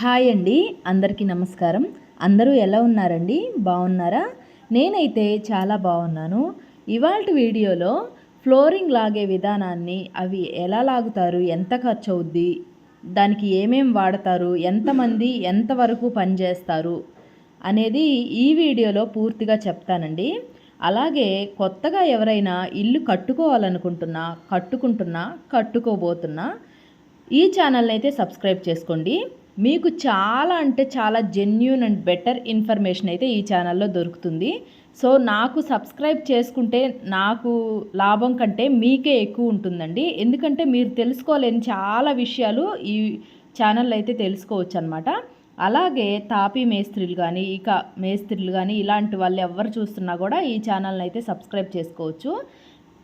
Hi అండి అందరికీ నమస్కారం. అందరూ ఎలా ఉన్నారండి? బాగున్నారా? నేనైతే చాలా బాగున్నాను. ఇవాళ వీడియోలో ఫ్లోరింగ్ లాగే విధానాన్ని అవి ఎలా లాగుతారు ఎంత ఖర్చు అవుద్ది దానికి ఏమేం వాడతారు ఎంతమంది ఎంతవరకు పనిచేస్తారు అనేది ఈ వీడియోలో పూర్తిగా చెప్తానండి. అలాగే కొత్తగా ఎవరైనా ఇల్లు కట్టుకోవాలనుకుంటున్నా కట్టుకుంటున్నా కట్టుకోబోతున్నా ఈ ఛానల్ని అయితే సబ్స్క్రైబ్ చేసుకోండి. మీకు చాలా అంటే చాలా జెన్యున్ అండ్ బెటర్ ఇన్ఫర్మేషన్ అయితే ఈ ఛానల్లో దొరుకుతుంది. సో నాకు సబ్స్క్రైబ్ చేసుకుంటే నాకు లాభం కంటే మీకే ఎక్కువ ఉంటుందండి. ఎందుకంటే మీరు తెలుసుకోలేని చాలా విషయాలు ఈ ఛానల్లో అయితే తెలుసుకోవచ్చు అనమాట అలాగే తాపీ మేస్త్రీలు కానీ ఇక మేస్త్రీలు కానీ ఇలాంటి వాళ్ళు ఎవరు చూస్తున్నా కూడా ఈ ఛానల్ని అయితే సబ్స్క్రైబ్ చేసుకోవచ్చు.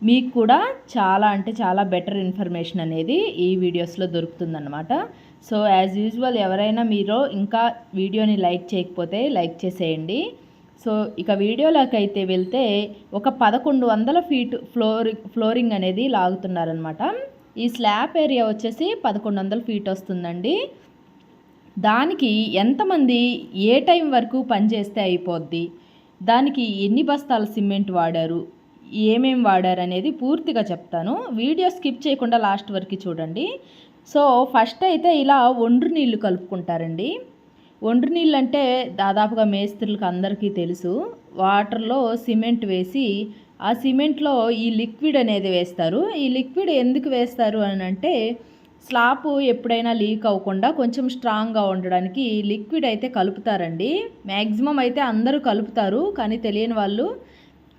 మీకు కూడా చాలా అంటే చాలా బెటర్ ఇన్ఫర్మేషన్ అనేది ఈ వీడియోస్లో దొరుకుతుందన్నమాట. సో యాజ్ యూజువల్ ఎవరైనా మీరు ఇంకా వీడియోని లైక్ చేయకపోతే లైక్ చేసేయండి. సో ఇక వీడియోలోకి అయితే వెళ్తే ఒక పదకొండు వందల ఫీట్ ఫ్లోర్ ఫ్లోరింగ్ అనేది లాగుతున్నారనమాట ఈ స్లాబ్ ఏరియా వచ్చేసి పదకొండు వందల ఫీట్ వస్తుందండి. దానికి ఎంతమంది ఏ టైం వరకు పనిచేస్తే అయిపోద్ది? దానికి ఎన్ని బస్తాల సిమెంట్ వాడారు? ఏమేం వాడారనేది పూర్తిగా చెప్తాను. వీడియో స్కిప్ చేయకుండా లాస్ట్ వరకు చూడండి. సో ఫస్ట్ అయితే ఇలా ఒండ్రు నీళ్ళు కలుపుకుంటారండి. ఒండ్రు నీళ్ళు అంటే దాదాపుగా మేస్త్రులకు అందరికీ తెలుసు. వాటర్లో సిమెంట్ వేసి ఆ సిమెంట్లో ఈ లిక్విడ్ అనేది వేస్తారు. ఈ లిక్విడ్ ఎందుకు వేస్తారు అని అంటే స్లాబ్ ఎప్పుడైనా లీక్ అవ్వకుండా కొంచెం స్ట్రాంగ్గా ఉండడానికి లిక్విడ్ అయితే కలుపుతారండి. మ్యాక్సిమం అయితే అందరూ కలుపుతారు కానీ తెలియని వాళ్ళు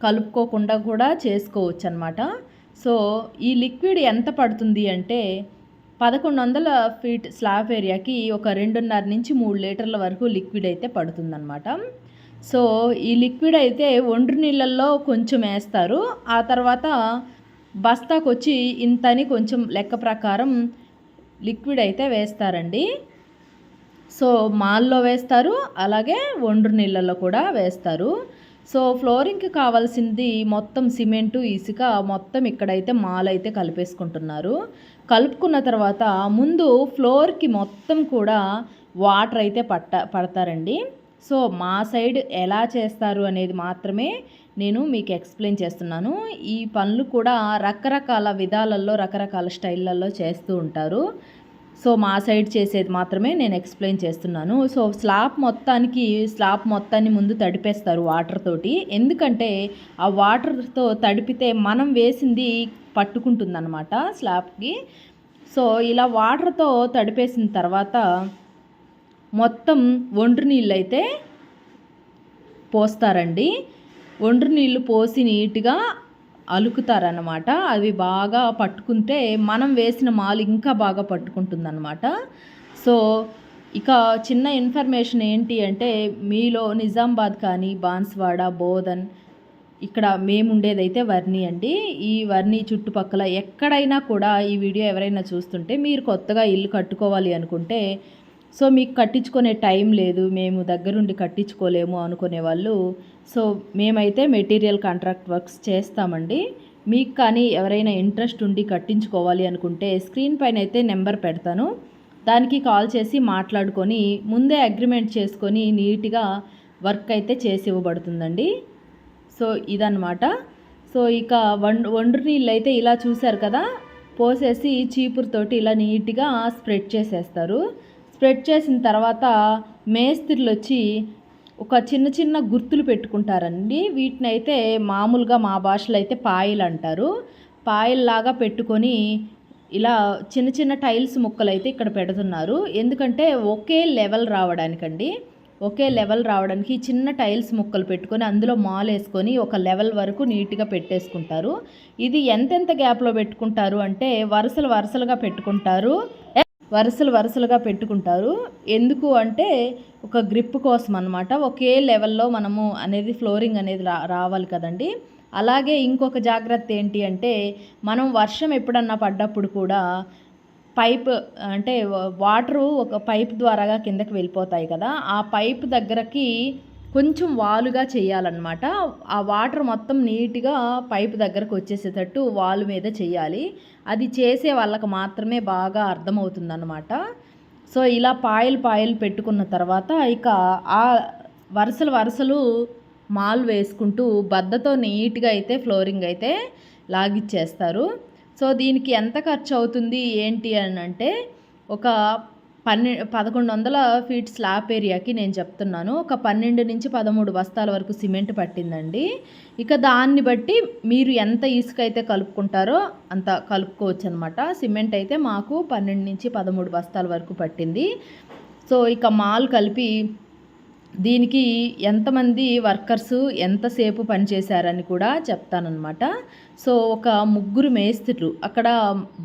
కలుపుకోకుండా కూడా చేసుకోవచ్చు అనమాట సో ఈ లిక్విడ్ ఎంత పడుతుంది అంటే పదకొండు వందల ఫీట్ స్లాబ్ ఏరియాకి ఒక రెండున్నర నుంచి మూడు లీటర్ల వరకు లిక్విడ్ అయితే పడుతుందన్నమాట. సో ఈ లిక్విడ్ అయితే ఒండ్రు నీళ్ళల్లో కొంచెం వేస్తారు. ఆ తర్వాత బస్తాకు వచ్చి ఇంతని కొంచెం లెక్క ప్రకారం లిక్విడ్ అయితే వేస్తారండి. సో మాల్లో వేస్తారు అలాగే ఒండ్రు నీళ్ళల్లో కూడా వేస్తారు. సో ఫ్లోరింగ్కి కావాల్సింది మొత్తం సిమెంటు ఇసుక మొత్తం ఇక్కడైతే మాల్ అయితే కలిపేసుకుంటున్నారు. కలుపుకున్న తర్వాత ముందు ఫ్లోర్కి మొత్తం కూడా వాటర్ అయితే పట్ట పడతారండి. సో మా సైడ్ ఎలా చేస్తారు అనేది మాత్రమే నేను మీకు ఎక్స్ప్లెయిన్ చేస్తున్నాను. ఈ పనులు కూడా రకరకాల విధాలలో రకరకాల స్టైళ్ళల్లో చేస్తూ ఉంటారు. సో మా సైడ్ చేసేది మాత్రమే నేను ఎక్స్ప్లెయిన్ చేస్తున్నాను. సో స్లాబ్ మొత్తానికి స్లాబ్ మొత్తాన్ని ముందు తడిపేస్తారు వాటర్ తోటి. ఎందుకంటే ఆ వాటర్తో తడిపితే మనం వేసింది పట్టుకుంటుందన్నమాట స్లాబ్కి. సో ఇలా వాటర్తో తడిపేసిన తర్వాత మొత్తం ఒండ్రు నీళ్ళు అయితే పోస్తారండి. ఒండ్రు నీళ్ళు పోసి నీట్గా అలుకుతారనమాట అవి బాగా పట్టుకుంటే మనం వేసిన మాలు ఇంకా బాగా పట్టుకుంటుందన్నమాట. సో ఇక చిన్న ఇన్ఫర్మేషన్ ఏంటి అంటే మీలో నిజామాబాద్ కానీ బాన్స్వాడ బోధన్ ఇక్కడ మేము ఉండేదైతే వర్ణి అండి ఈ వర్ణి చుట్టుపక్కల ఎక్కడైనా కూడా ఈ వీడియో ఎవరైనా చూస్తుంటే మీరు కొత్తగా ఇల్లు కట్టుకోవాలి అనుకుంటే సో మీకు కట్టించుకునే టైం లేదు మేము దగ్గరుండి కట్టించుకోలేము అనుకునే వాళ్ళు. సో మేమైతే మెటీరియల్ కాంట్రాక్ట్ వర్క్స్ చేస్తామండి. మీకు కానీ ఎవరైనా ఇంట్రెస్ట్ ఉండి కట్టించుకోవాలి అనుకుంటే స్క్రీన్ పైన అయితే నెంబర్ పెడతాను. దానికి కాల్ చేసి మాట్లాడుకొని ముందే అగ్రిమెంట్ చేసుకొని నీట్గా వర్క్ అయితే చేసి ఇవ్వబడుతుందండి. సో ఇదన్నమాట. సో ఇక వం వండు నీళ్ళు అయితే ఇలా చూశారు కదా పోసేసి చీపురుతోటి ఇలా నీట్గా స్ప్రెడ్ చేసేస్తారు. స్ప్రెడ్ చేసిన తర్వాత మేస్త్రిలు వచ్చి ఒక చిన్న చిన్న గుర్తులు పెట్టుకుంటారండి. వీటిని అయితే మామూలుగా మా భాషలో అయితే పాయలు అంటారు. పాయల్లాగా పెట్టుకొని ఇలా చిన్న చిన్న టైల్స్ ముక్కలు అయితే ఇక్కడ పెడుతున్నారు. ఎందుకంటే ఒకే లెవెల్ రావడానికండి. ఒకే లెవెల్ రావడానికి చిన్న టైల్స్ ముక్కలు పెట్టుకొని అందులో మాల్ వేసుకొని ఒక లెవెల్ వరకు నీట్గా పెట్టేసుకుంటారు. ఇది ఎంతెంత గ్యాప్లో పెట్టుకుంటారు అంటే వరుసలు వరుసలుగా పెట్టుకుంటారు. వరుసలు వరుసలుగా పెట్టుకుంటారు. ఎందుకు అంటే ఒక గ్రిప్ కోసం అనమాట ఒకే లెవెల్లో మనము అనేది ఫ్లోరింగ్ అనేది రా రావాలి కదండి. అలాగే ఇంకొక జాగ్రత్త ఏంటి అంటే మనం వర్షం ఎప్పుడన్నా పడ్డప్పుడు కూడా పైప్ అంటే వాటరు ఒక పైప్ ద్వారాగా కిందకి వెళ్ళిపోతాయి కదా. ఆ పైప్ దగ్గరకి కొంచెం వాలుగా చేయాలన్నమాట. ఆ వాటర్ మొత్తం నీట్గా పైపు దగ్గరకు వచ్చేసేటట్టు వాలు మీద చేయాలి. అది చేసే వాళ్ళకి మాత్రమే బాగా అర్థమవుతుందన్నమాట. సో ఇలా పాయలు పాయలు పెట్టుకున్న తర్వాత ఇక ఆ వరుసలు వరుసలు మాల్ వేసుకుంటూ బద్దతో నీట్గా అయితే ఫ్లోరింగ్ అయితే లాగిచ్చేస్తారు. సో దీనికి ఎంత ఖర్చు అవుతుంది ఏంటి అని అంటే ఒక పన్నె పదకొండు వందల ఫీట్ స్లాబ్ ఏరియాకి నేను చెప్తున్నాను. ఒక పన్నెండు నుంచి పదమూడు బస్తాల వరకు సిమెంట్ పట్టిందండి. ఇక దాన్ని బట్టి మీరు ఎంత ఇసుక అయితే కలుపుకుంటారో అంత కలుపుకోవచ్చు అనమాట సిమెంట్ అయితే మాకు పన్నెండు నుంచి పదమూడు బస్తాల వరకు పట్టింది. సో ఇక మాల్ కలిపి దీనికి ఎంతమంది వర్కర్స్ ఎంతసేపు పనిచేశారని కూడా చెప్తానమాట సో ఒక ముగ్గురు మేస్త్రులు అక్కడ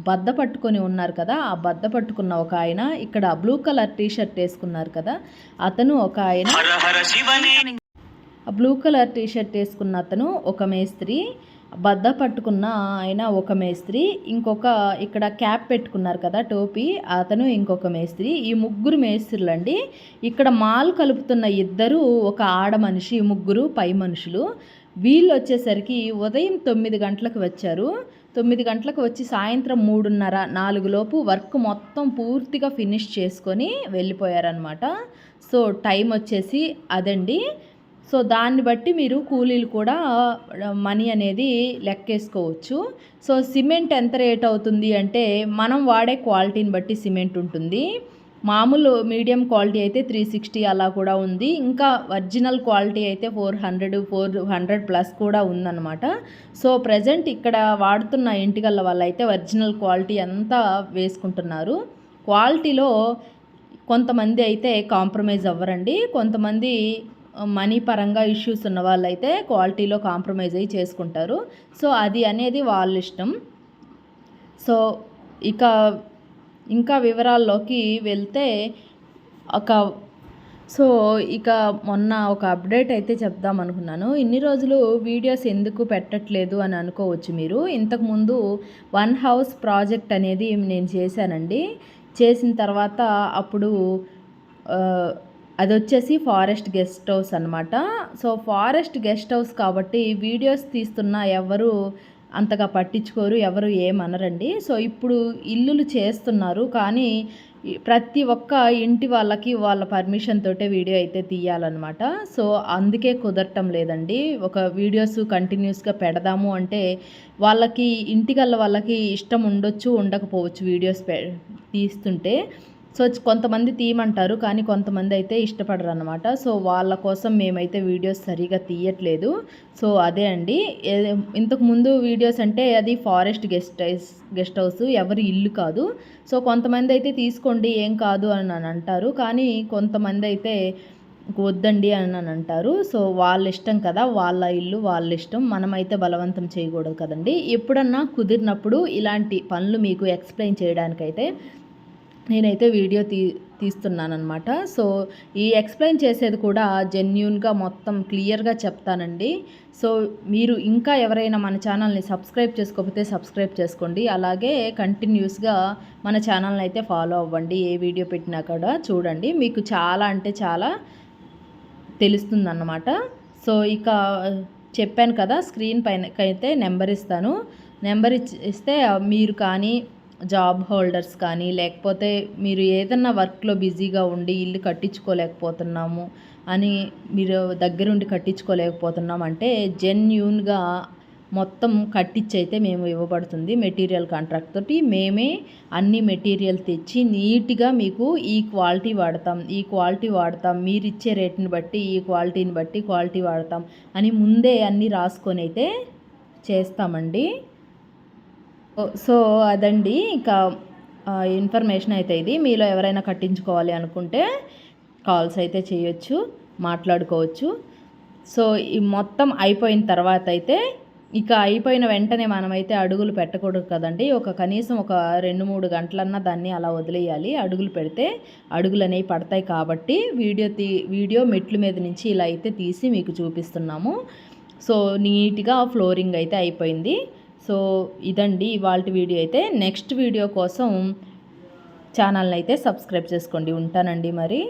బద్ద పట్టుకొని ఉన్నారు కదా ఆ బద్ద పట్టుకున్న ఒక ఆయన ఇక్కడ బ్లూ కలర్ టీ షర్ట్ వేసుకున్నారు కదా అతను ఒక ఆయన. బ్లూ కలర్ టీ షర్ట్ వేసుకున్న అతను ఒక మేస్త్రి బద్ద పట్టుకున్న ఆయన ఒక మేస్త్రి ఇంకొక ఇక్కడ క్యాప్ పెట్టుకున్నారు కదా టోపీ అతను ఇంకొక మేస్త్రి. ఈ ముగ్గురు మేస్త్రులు అండి ఇక్కడ మాల్ కలుపుతున్న ఇద్దరు ఒక ఆడ మనిషి ముగ్గురు పై మనుషులు. వీళ్ళు వచ్చేసరికి ఉదయం తొమ్మిది గంటలకు వచ్చారు. తొమ్మిది గంటలకు వచ్చి సాయంత్రం మూడున్నర నాలుగు లోపు వర్క్ మొత్తం పూర్తిగా ఫినిష్ చేసుకొని వెళ్ళిపోయారనమాట సో టైం వచ్చేసి అదండి. సో దాన్ని బట్టి మీరు కూలీలు కూడా మనీ అనేది లెక్కేసుకోవచ్చు. సో సిమెంట్ ఎంత రేట్ అవుతుంది అంటే మనం వాడే క్వాలిటీని బట్టి సిమెంట్ ఉంటుంది. మామూలు మీడియం క్వాలిటీ అయితే త్రీ సిక్స్టీ అలా కూడా ఉంది. ఇంకా ఒరిజినల్ క్వాలిటీ అయితే four hundred four hundred plus కూడా ఉందన్నమాట. సో ప్రజెంట్ ఇక్కడ వాడుతున్న ఇంటికల్ల అయితే ఒరిజినల్ క్వాలిటీ అంతా వేసుకుంటున్నారు. క్వాలిటీలో కొంతమంది అయితే కాంప్రమైజ్ అవ్వరండి. కొంతమంది మనీ పరంగా ఇష్యూస్ ఉన్న వాళ్ళైతే క్వాలిటీలో కాంప్రమైజ్ అయ్యి చేసుకుంటారు. సో అది అనేది వాళ్ళ ఇష్టం. సో ఇక ఇంకా వివరాల్లోకి వెళ్తే ఒక సో ఇక మొన్న ఒక అప్డేట్ అయితే చెప్దాం అనుకున్నాను. ఇన్ని రోజులు వీడియోస్ ఎందుకు పెట్టట్లేదు అని అనుకోవచ్చు మీరు. ఇంతకుముందు వన్ హౌస్ ప్రాజెక్ట్ అనేది నేను చేశానండి. చేసిన తర్వాత అప్పుడు అది వచ్చేసి ఫారెస్ట్ గెస్ట్ హౌస్ అనమాట సో ఫారెస్ట్ గెస్ట్ హౌస్ కాబట్టి వీడియోస్ తీస్తున్న ఎవరు అంతగా పట్టించుకోరు ఎవరు ఏమనరండి. సో ఇప్పుడు ఇల్లులు చేస్తున్నారు. కానీ ప్రతి ఒక్క ఇంటి వాళ్ళకి వాళ్ళ పర్మిషన్ తోటే వీడియో అయితే తీయాలన్నమాట. సో అందుకే కుదరటం లేదండి. ఒక వీడియోస్ కంటిన్యూస్గా పెడదాము అంటే వాళ్ళకి ఇంటికల్లా వాళ్ళకి ఇష్టం ఉండొచ్చు ఉండకపోవచ్చు వీడియోస్ పె తీస్తుంటే. సో కొంతమంది తీయమంటారు కానీ కొంతమంది అయితే ఇష్టపడరు అనమాట సో వాళ్ళ కోసం మేమైతే వీడియోస్ సరిగా తీయట్లేదు. సో అదే అండి. ఇంతకు ముందు వీడియోస్ అంటే అది forest guest house guest house ఎవరి ఇల్లు కాదు. సో కొంతమంది అయితే తీసుకోండి ఏం కాదు అని అంటారు. కానీ కొంతమంది అయితే వద్దండి అని అని అంటారు. సో వాళ్ళ ఇష్టం కదా వాళ్ళ ఇల్లు వాళ్ళ ఇష్టం. మనమైతే బలవంతం చేయకూడదు కదండి. ఎప్పుడన్నా కుదిరినప్పుడు ఇలాంటి పనులు మీకు ఎక్స్ప్లెయిన్ చేయడానికైతే నేనైతే వీడియో తీ తీస్తున్నానమాట సో ఈ ఎక్స్ప్లెయిన్ చేసేది కూడా జెన్యున్గా మొత్తం క్లియర్గా చెప్తానండి. సో మీరు ఇంకా ఎవరైనా మన ఛానల్ని సబ్స్క్రైబ్ చేసుకోకపోతే సబ్స్క్రైబ్ చేసుకోండి. అలాగే కంటిన్యూస్గా మన ఛానల్ని అయితే ఫాలో అవ్వండి. ఏ వీడియో పెట్టినా కూడా చూడండి. మీకు చాలా అంటే చాలా తెలుస్తుందన్నమాట. సో ఇక చెప్పాను కదా స్క్రీన్ పైన అయితే నెంబర్ ఇస్తాను. నెంబర్ ఇస్తే మీరు కానీ జాబ్ హోల్డర్స్ కానీ లేకపోతే మీరు ఏదన్నా వర్క్లో బిజీగా ఉండి ఇల్లు కట్టించుకోలేకపోతున్నాము అని మీరు దగ్గరుండి కట్టించుకోలేకపోతున్నాం అంటే జెన్యూన్గా మొత్తం కట్టించి అయితే మేము ఇవ్వబడుతుంది మెటీరియల్ కాంట్రాక్ట్ తోటి. మేమే అన్ని మెటీరియల్ తెచ్చి నీట్గా మీకు ఈ క్వాలిటీ వాడతాం ఈ క్వాలిటీ వాడతాం మీరు ఇచ్చే రేట్ని బట్టి ఈ క్వాలిటీని బట్టి క్వాలిటీ వాడతాం అని ముందే అన్నీ రాసుకొని అయితే చేస్తామండి. సో అదండి. ఇంకా ఇన్ఫర్మేషన్ అయితే ఇది. మీలో ఎవరైనా కట్టించుకోవాలి అనుకుంటే కాల్స్ అయితే చేయొచ్చు మాట్లాడుకోవచ్చు. సో ఈ మొత్తం అయిపోయిన తర్వాత అయితే ఇక అయిపోయిన వెంటనే మనమైతే అడుగులు పెట్టకూడదు కదండి. ఒక కనీసం ఒక రెండు మూడు గంటలన్నా దాన్ని అలా వదిలేయాలి. అడుగులు పెడితే అడుగులు అనేవి పడతాయి కాబట్టి వీడియో తీ వీడియో మెట్ల మీద నుంచి ఇలా అయితే తీసి మీకు చూపిస్తున్నాము. సో నీట్గా ఫ్లోరింగ్ అయితే అయిపోయింది. సో ఇదండి ఇవాళ వీడియో అయితే. నెక్స్ట్ వీడియో కోసం ఛానల్ని అయితే సబ్స్క్రైబ్ చేసుకోండి. ఉంటానండి మరి.